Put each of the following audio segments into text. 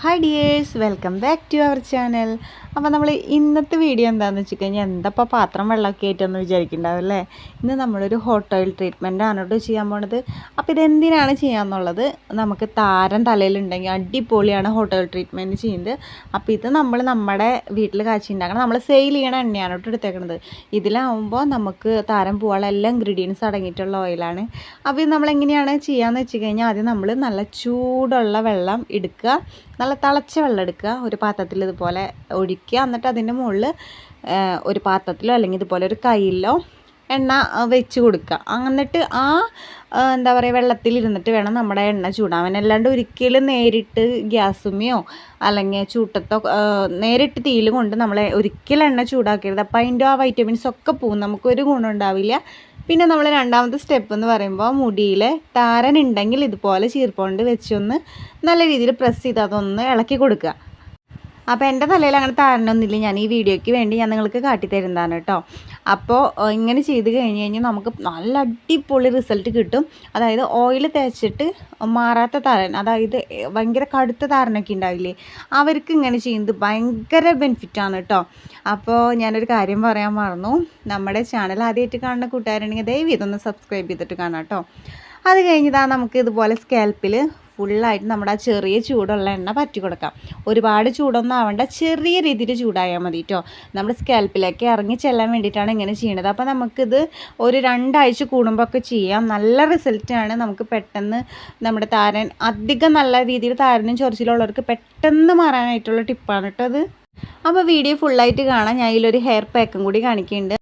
Hi dears welcome back to our channel അപ്പോൾ നമ്മൾ ഇന്നത്തെ വീഡിയോ എന്താണെന്ന് വെച്ച് കഴിഞ്ഞാൽ എന്തപ്പോൾ പാത്രം വെള്ളമൊക്കെ ആയിട്ടൊന്ന് വിചാരിക്കുന്നുണ്ടാവും അല്ലേ? ഇന്ന് നമ്മളൊരു ഹോട്ട് ഓയിൽ ട്രീറ്റ്മെന്റ് ആണ് കേട്ടോ ചെയ്യാൻ പോണത്. അപ്പോൾ ഇതെന്തിനാണ് ചെയ്യാമെന്നുള്ളത് നമുക്ക് താരൻ തലയിലുണ്ടെങ്കിൽ അടിപൊളിയാണ് ഹോട്ട് ഓയിൽ ട്രീറ്റ്മെന്റ് ചെയ്യുന്നത്. അപ്പോൾ ഇത് നമ്മൾ നമ്മുടെ വീട്ടിൽ കാച്ചിണ്ടാക്കണം. നമ്മൾ സെയിൽ ചെയ്യണ എണ്ണയാണ് കേട്ടോ എടുത്തേക്കണത്. ഇതിലാവുമ്പോൾ നമുക്ക് താരം പോകാനുള്ള എല്ലാ ഇൻഗ്രീഡിയൻസ് അടങ്ങിയിട്ടുള്ള ഓയിലാണ് അപ്പോൾ ഇത് നമ്മളെങ്ങനെയാണ് ചെയ്യാന്ന് വെച്ച് കഴിഞ്ഞാൽ ആദ്യം നമ്മൾ നല്ല ചൂടുള്ള വെള്ളം എടുക്കുക. നല്ല തിളച്ച വെള്ളം എടുക്കുക. ഒരു പാത്രത്തിൽ ഇതുപോലെ ഒഴിക്കുക. എന്നിട്ട് അതിന്റെ മുകളിൽ ഒരു പാത്രത്തിലോ അല്ലെങ്കിൽ ഇതുപോലെ ഒരു കയ്യിലോ എണ്ണ വെച്ച് കൊടുക്കുക. എന്നിട്ട് ആ എന്താ പറയുക വെള്ളത്തിലിരുന്നിട്ട് വേണം നമ്മുടെ എണ്ണ ചൂടാവാൻ അല്ലാണ്ട് ഒരിക്കലും നേരിട്ട് ഗ്യാസുമ്മയോ അല്ലെങ്കിൽ ചൂട്ടത്തോ നേരിട്ട് തീയിൽ കൊണ്ട് നമ്മളെ ഒരിക്കലും എണ്ണ ചൂടാക്കരുത്. അപ്പോൾ അതിന്റെ ആ വൈറ്റമിൻസ് ഒക്കെ പോകും. നമുക്കൊരു ഗുണം ഉണ്ടാവില്ല പിന്നെ നമ്മൾ രണ്ടാമത്തെ സ്റ്റെപ്പ് എന്ന് പറയുമ്പോൾ മുടിയിൽ താരൻ ഉണ്ടെങ്കിൽ ഇതുപോലെ ചീർപ്പുണ്ട് വെച്ചൊന്ന് നല്ല രീതിയിൽ പ്രസ് ചെയ്ത് അതൊന്ന് ഇളക്കി കൊടുക്കുക. അപ്പോൾ എന്റെ തലയിൽ അങ്ങനെ താരനൊന്നുമില്ല. ഞാൻ ഈ വീഡിയോയ്ക്ക് വേണ്ടി ഞാൻ നിങ്ങൾക്ക് കാട്ടിത്തരുന്നതാണ് കേട്ടോ. അപ്പോൾ ഇങ്ങനെ ചെയ്ത് കഴിഞ്ഞ് കഴിഞ്ഞാൽ നമുക്ക് നല്ല അടിപൊളി റിസൾട്ട് കിട്ടും. അതായത് ഓയിൽ തേച്ചിട്ട് മാറാത്ത താരൻ അതായത് ഭയങ്കര കടുത്ത താരനൊക്കെ ഉണ്ടാവില്ലേ അവർക്ക് ഇങ്ങനെ ചെയ്യുന്നത് ഭയങ്കര ബെനിഫിറ്റാണ് കേട്ടോ. അപ്പോൾ ഞാനൊരു കാര്യം പറയാൻ മറന്നു. നമ്മുടെ ചാനൽ ആദ്യമായിട്ട് കാണുന്ന കൂട്ടുകാരുണ്ടെങ്കിൽ ദയവ് ഇതൊന്ന് സബ്സ്ക്രൈബ് ചെയ്തിട്ട് കാണാം കേട്ടോ. അത് കഴിഞ്ഞിതാ നമുക്ക് ഇതുപോലെ സ്കാൽപ്പിൽ ഫുള്ളായിട്ട് നമ്മുടെ ആ ചെറിയ ചൂടുള്ള എണ്ണ പറ്റി കൊടുക്കാം. ഒരുപാട് ചൂടൊന്നും ആവണ്ട ചെറിയ രീതിയിൽ ചൂടായാൽ മതി കേട്ടോ നമ്മുടെ സ്കാൽപ്പിലേക്ക് ഇറങ്ങി ചെല്ലാൻ വേണ്ടിയിട്ടാണ് ഇങ്ങനെ ചെയ്യണത്. അപ്പോൾ നമുക്കിത് ഒരു രണ്ടാഴ്ച കൂടുമ്പോൾ ഒക്കെ ചെയ്യാം. നല്ല റിസൾട്ടാണ് നമുക്ക് പെട്ടെന്ന് നമ്മുടെ താരൻ അധികം നല്ല രീതിയിൽ താരനും ചൊറിച്ചിലുള്ളവർക്ക് പെട്ടെന്ന് മാറാനായിട്ടുള്ള ടിപ്പാണ് കേട്ടോ അത്. അപ്പോൾ വീഡിയോ ഫുള്ളായിട്ട് കാണാം. ഞാൻ ഇതിലൊരു ഹെയർ പാക്കും കൂടി കാണിക്കുന്നുണ്ട്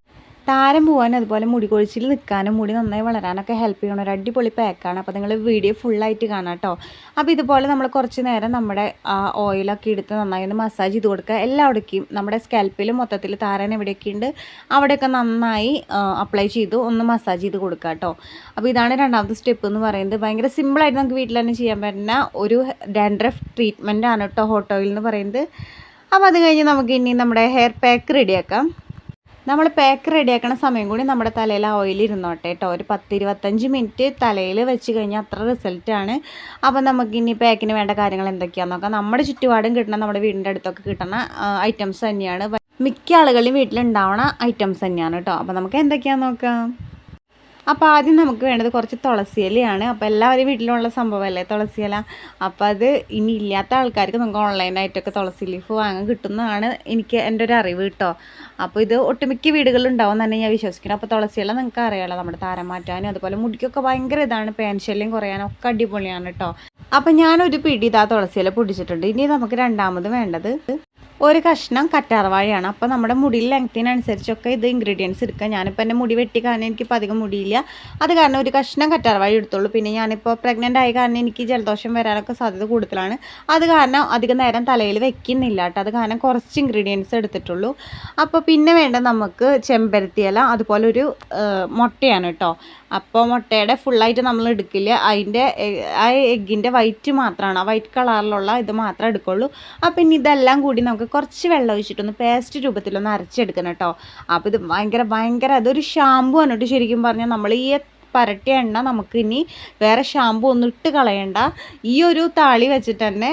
താരം പോകാനും അതുപോലെ മുടി കൊഴിച്ചിൽ നിൽക്കാനും മുടി നന്നായി വളരാനൊക്കെ ഹെൽപ്പ് ചെയ്യണം ഒരു അടിപൊളി പാക്കാണ് അപ്പോൾ നിങ്ങൾ വീഡിയോ ഫുള്ളായിട്ട് കാണാം കേട്ടോ അപ്പോൾ ഇതുപോലെ നമ്മൾ കുറച്ച് നേരം നമ്മുടെ ആ ഓയിലൊക്കെ എടുത്ത് നന്നായി ഒന്ന് മസാജ് ചെയ്ത് കൊടുക്കുക. എല്ലാവിടേക്കും നമ്മുടെ സ്കാൽപ്പിൽ മൊത്തത്തിൽ താരൻ എവിടെയൊക്കെ ഉണ്ട് അവിടെയൊക്കെ നന്നായി അപ്ലൈ ചെയ്ത് ഒന്ന് മസാജ് ചെയ്ത് കൊടുക്കുക കേട്ടോ അപ്പോൾ ഇതാണ് രണ്ടാമത്തെ സ്റ്റെപ്പ് എന്ന് പറയുന്നത്. ഭയങ്കര സിമ്പിളായിട്ട് നമുക്ക് വീട്ടിൽ തന്നെ ചെയ്യാൻ പറ്റുന്ന ഒരു ഡാൻഡ്രഫ് ട്രീറ്റ്മെന്റാണ് കേട്ടോ ഹോട്ടോയിൽ എന്ന് പറയുന്നത്. അപ്പോൾ അത് കഴിഞ്ഞ് നമുക്ക് ഇനി നമ്മുടെ ഹെയർ പാക്ക് റെഡിയാക്കാം നമ്മൾ പാക്ക് റെഡിയാക്കുന്ന സമയം കൂടി നമ്മുടെ തലയിൽ ആ ഓയിൽ ഇരുന്നോട്ടെ കേട്ടോ ഒരു പത്ത് ഇരുപത്തഞ്ച് മിനിറ്റ് തലയിൽ വെച്ച് കഴിഞ്ഞാൽ അത്ര റിസൾട്ടാണ് അപ്പോൾ നമുക്ക് ഇനി പാക്കിന് വേണ്ട കാര്യങ്ങൾ എന്തൊക്കെയാണെന്ന് നോക്കാം. നമ്മുടെ ചുറ്റുപാടും കിട്ടണം നമ്മുടെ വീടിന്റെ അടുത്തൊക്കെ കിട്ടുന്ന ഐറ്റംസ് തന്നെയാണ്. മിക്ക ആളുകളും വീട്ടിലുണ്ടാവണ ഐറ്റംസ് തന്നെയാണ് കേട്ടോ അപ്പോൾ നമുക്ക് എന്തൊക്കെയാണെന്ന് നോക്കാം. അപ്പോൾ ആദ്യം നമുക്ക് വേണ്ടത് കുറച്ച് തുളസി ഇലയാണ്. അപ്പോൾ എല്ലാവരും വീട്ടിലുള്ള സംഭവമല്ലേ? തുളസി ഇല. അപ്പോൾ അത് ഇനി ഇല്ലാത്ത ആൾക്കാർക്ക് നമുക്ക് ഓൺലൈനായിട്ടൊക്കെ തുളസി ലീഫ് വാങ്ങാൻ കിട്ടുന്നതാണ് എനിക്ക് എന്റെ ഒരു അറിവ് കേട്ടോ. അപ്പോൾ ഇത് ഒട്ടുമിക്ക വീടുകളിലുണ്ടാവും തന്നെ ഞാൻ വിശ്വസിക്കുന്നു. അപ്പോൾ തുളസി ഇല നിങ്ങൾക്ക് അറിയാമല്ലോ നമ്മുടെ താരം മാറ്റാനും അതുപോലെ മുടിക്കൊക്കെ ഭയങ്കര ഇതാണ്. പേൻ കുറയാനൊക്കെ കുറയാനും ഒക്കെ അടിപൊളിയാണ് കേട്ടോ. അപ്പം ഞാനൊരു പിടി ഇതാ തുളസിയില പൊടിച്ചിട്ടുണ്ട്. ഇനി നമുക്ക് രണ്ടാമത് വേണ്ടത് ഒരു കഷ്ണം കറ്റാർവാഴയാണ്. അപ്പോൾ നമ്മുടെ മുടി ലെങ്ത്തിനനുസരിച്ചൊക്കെ ഇത് ഇൻഗ്രീഡിയൻസ് എടുക്കുക ഞാനിപ്പോൾ എന്റെ മുടി വെട്ടി കാരണം എനിക്കിപ്പോൾ അധികം മുടിയില്ല. അത് കാരണം ഒരു കഷ്ണം കറ്റാർവാഴ എടുത്തുള്ളൂ. പിന്നെ ഞാനിപ്പോൾ പ്രഗ്നന്റ് ആയ കാരണം എനിക്ക് ജലദോഷം വരാനൊക്കെ സാധ്യത കൂടുതലാണ്. അത് കാരണം അധികം നേരം തലയിൽ വെക്കുന്നില്ല കേട്ടോ. അത് കാരണം കുറച്ച് ഇൻഗ്രീഡിയൻസ് എടുത്തിട്ടുള്ളൂ. അപ്പോൾ പിന്നെ വേണ്ട നമുക്ക് ചെമ്പരത്തി ഇല അതുപോലെ ഒരു മുട്ടയാണ് കേട്ടോ. അപ്പോൾ മുട്ടയുടെ ഫുള്ളായിട്ട് നമ്മൾ എടുക്കില്ല. അതിന്റെ ആ എഗ്ഗിന്റെ വൈറ്റ് മാത്രമാണ് ആ വൈറ്റ് കളറിലുള്ള ഇത് മാത്രം എടുക്കുള്ളൂ. അപ്പോൾ ഇനി ഇതെല്ലാം കൂടി നമുക്ക് കുറച്ച് വെള്ളം ഒഴിച്ചിട്ടൊന്ന് പേസ്റ്റ് രൂപത്തിലൊന്ന് അരച്ചെടുക്കണം കേട്ടോ. അപ്പോൾ ഇത് ഭയങ്കര ഭയങ്കര അതൊരു ഷാമ്പു എന്നിട്ട് ശരിക്കും പറഞ്ഞാൽ നമ്മൾ ഈ പരട്ടിയ എണ്ണ നമുക്ക് ഇനി വേറെ ഷാമ്പു ഒന്നും ഇട്ട് കളയണ്ട. ഈ ഒരു താളി വെച്ചിട്ട് തന്നെ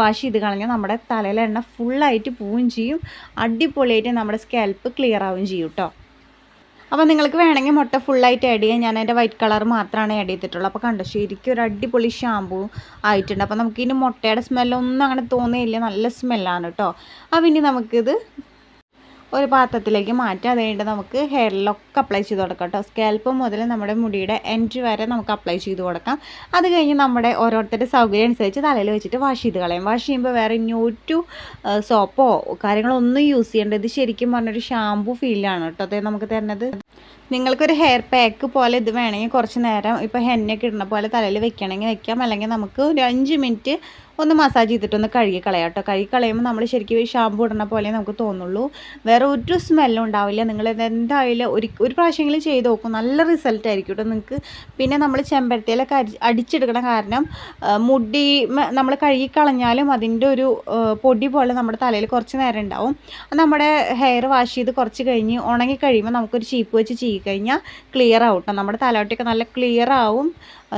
വാഷ് ചെയ്ത് കളഞ്ഞാൽ നമ്മുടെ തലയിലെ എണ്ണ ഫുള്ളായിട്ട് പോവുകയും ചെയ്യും. അടിപൊളിയായിട്ട് നമ്മുടെ സ്കാൽപ്പ് ക്ലിയർ ആവുകയും ചെയ്യും കേട്ടോ. അപ്പോൾ നിങ്ങൾക്ക് വേണമെങ്കിൽ മുട്ട ഫുള്ളായിട്ട് ആഡ് ചെയ്യാം. ഞാൻ അതിന്റെ വൈറ്റ് കളർ മാത്രമാണ് ആഡ് ചെയ്തിട്ടുള്ളൂ അപ്പോൾ കണ്ടോ ശരിക്കും ഒരു അടിപൊളി ഷാമ്പൂ ആയിട്ടുണ്ട്. അപ്പോൾ നമുക്ക് ഇനി മുട്ടയുടെ സ്മെല്ലൊന്നും അങ്ങനെ തോന്നിയില്ല. നല്ല സ്മെല്ലാണ് കേട്ടോ അപ്പോൾ ഇനി നമുക്കിത് ഒരു പാത്രത്തിലേക്ക് മാറ്റാം അത് കഴിഞ്ഞിട്ട് നമുക്ക് ഹെയറിലൊക്കെ അപ്ലൈ ചെയ്ത് കൊടുക്കാം കേട്ടോ സ്കാൽപ്പ് മുതൽ നമ്മുടെ മുടിയുടെ എൻഡ് വരെ നമുക്ക് അപ്ലൈ ചെയ്ത് കൊടുക്കാം. അത് കഴിഞ്ഞ് നമ്മുടെ ഓരോരുത്തരുടെ സൗകര്യം അനുസരിച്ച് തലയിൽ വെച്ചിട്ട് വാഷ് ചെയ്ത് കളയാം. വാഷ് ചെയ്യുമ്പോൾ വേറെ ന്യൂറ്റു സോപ്പോ കാര്യങ്ങളൊന്നും യൂസ് ചെയ്യേണ്ടത് ശരിക്കും പറഞ്ഞൊരു ഷാമ്പു ഫീലാണ് കേട്ടോ അതായത് നമുക്ക് തരുന്നത്. നിങ്ങൾക്കൊരു ഹെയർ പാക്ക് പോലെ ഇത് വേണമെങ്കിൽ കുറച്ച് നേരം ഇപ്പോൾ ഹെന്നൊക്കെ ഇടുന്ന പോലെ തലയിൽ വെക്കണമെങ്കിൽ വെക്കാം. അല്ലെങ്കിൽ നമുക്ക് ഒരു അഞ്ച് മിനിറ്റ് ഒന്ന് മസാജ് ചെയ്തിട്ടൊന്ന് കഴുകി കളയാം കേട്ടോ. കഴുകി കളയുമ്പോൾ നമ്മൾ ശരിക്കും ഈ ഷാമ്പു ഇടുന്ന പോലെ നമുക്ക് തോന്നുള്ളൂ. വേറെ ഒരു സ്മെല്ലും ഉണ്ടാവില്ല. നിങ്ങൾ എന്തായാലും ഒരു ഒരു പ്രാവശ്യമെങ്കിലും ചെയ്ത് നോക്കും. നല്ല റിസൾട്ട് ആയിരിക്കും കേട്ടോ നിങ്ങൾക്ക്. പിന്നെ നമ്മൾ ചെമ്പരത്തിയിലൊക്കെ അരി അടിച്ചെടുക്കണ കാരണം മുടി നമ്മൾ കഴുകി കളഞ്ഞാലും അതിന്റെ ഒരു പൊടി പോലെ നമ്മുടെ തലയിൽ കുറച്ച് നേരം ഉണ്ടാവും. നമ്മുടെ ഹെയർ വാഷ് ചെയ്ത് കുറച്ച് കഴിഞ്ഞ് ഉണങ്ങി കഴിയുമ്പോൾ നമുക്കൊരു ചീപ്പ് വെച്ച് ചീകി കഴിഞ്ഞാൽ ക്ലിയർ ആവും കേട്ടോ നമ്മുടെ തലവട്ടിയൊക്കെ നല്ല ക്ലിയർ ആവും.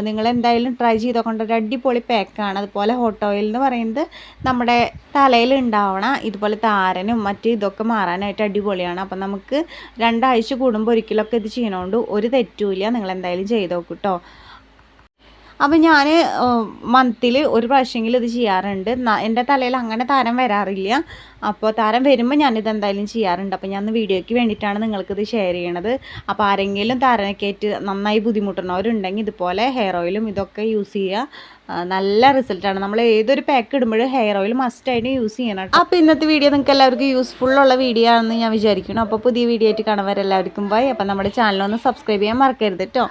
നിങ്ങൾ എന്തായാലും ട്രൈ ചെയ്ത്? നോക്കേണ്ട ഒരു അടിപൊളി പാക്കാണ് അതുപോലെ ഹോട്ട് ഓയിൽ എന്ന് പറയുന്നത് നമ്മുടെ തലയിൽ ഉണ്ടാവണ ഇതുപോലെ താരനും മറ്റ് ഇതൊക്കെ മാറാനായിട്ട് അടിപൊളിയാണ്. അപ്പം നമുക്ക് രണ്ടാഴ്ച കൂടുമ്പോൾ ഒരിക്കലൊക്കെ ഇത് ചെയ്യണോണ്ട് ഒരു തെറ്റുമില്ല നിങ്ങൾ എന്തായാലും ചെയ്ത് നോക്കൂ കേട്ടോ അപ്പം ഞാൻ മന്തിൽ ഒരു പ്രാവശ്യമെങ്കിലും ഇത് ചെയ്യാറുണ്ട്. എന്റെ തലയിൽ അങ്ങനെ താരം വരാറില്ല. അപ്പോൾ താരം വരുമ്പോൾ ഞാനിത് എന്തായാലും ചെയ്യാറുണ്ട്. അപ്പോൾ ഞാൻ വീഡിയോയ്ക്ക് വേണ്ടിയിട്ടാണ് നിങ്ങൾക്കിത് ഷെയർ ചെയ്യണത്. അപ്പോൾ ആരെങ്കിലും താരനൊക്കെയായിട്ട് നന്നായി ബുദ്ധിമുട്ടുന്നവരുണ്ടെങ്കിൽ ഇതുപോലെ ഹെയർ ഓയിലും ഇതൊക്കെ യൂസ് ചെയ്യുക. നല്ല റിസൾട്ടാണ് നമ്മൾ ഏതൊരു പാക്ക് ഇടുമ്പോഴും ഹെയർ ഓയിൽ മസ്റ്റായിട്ട് യൂസ് ചെയ്യണം. അപ്പോൾ ഇന്നത്തെ വീഡിയോ നിങ്ങൾക്ക് എല്ലാവർക്കും യൂസ്ഫുൾ ഉള്ള വീഡിയോ ആണെന്ന് ഞാൻ വിചാരിക്കുന്നു. അപ്പോൾ പുതിയ വീഡിയോ ആയിട്ട് കാണുന്നവരെല്ലാവർക്കും ബൈ അപ്പോൾ നമ്മുടെ ചാനലൊന്ന് സബ്സ്ക്രൈബ് ചെയ്യാൻ മറക്കരുത് കേട്ടോ.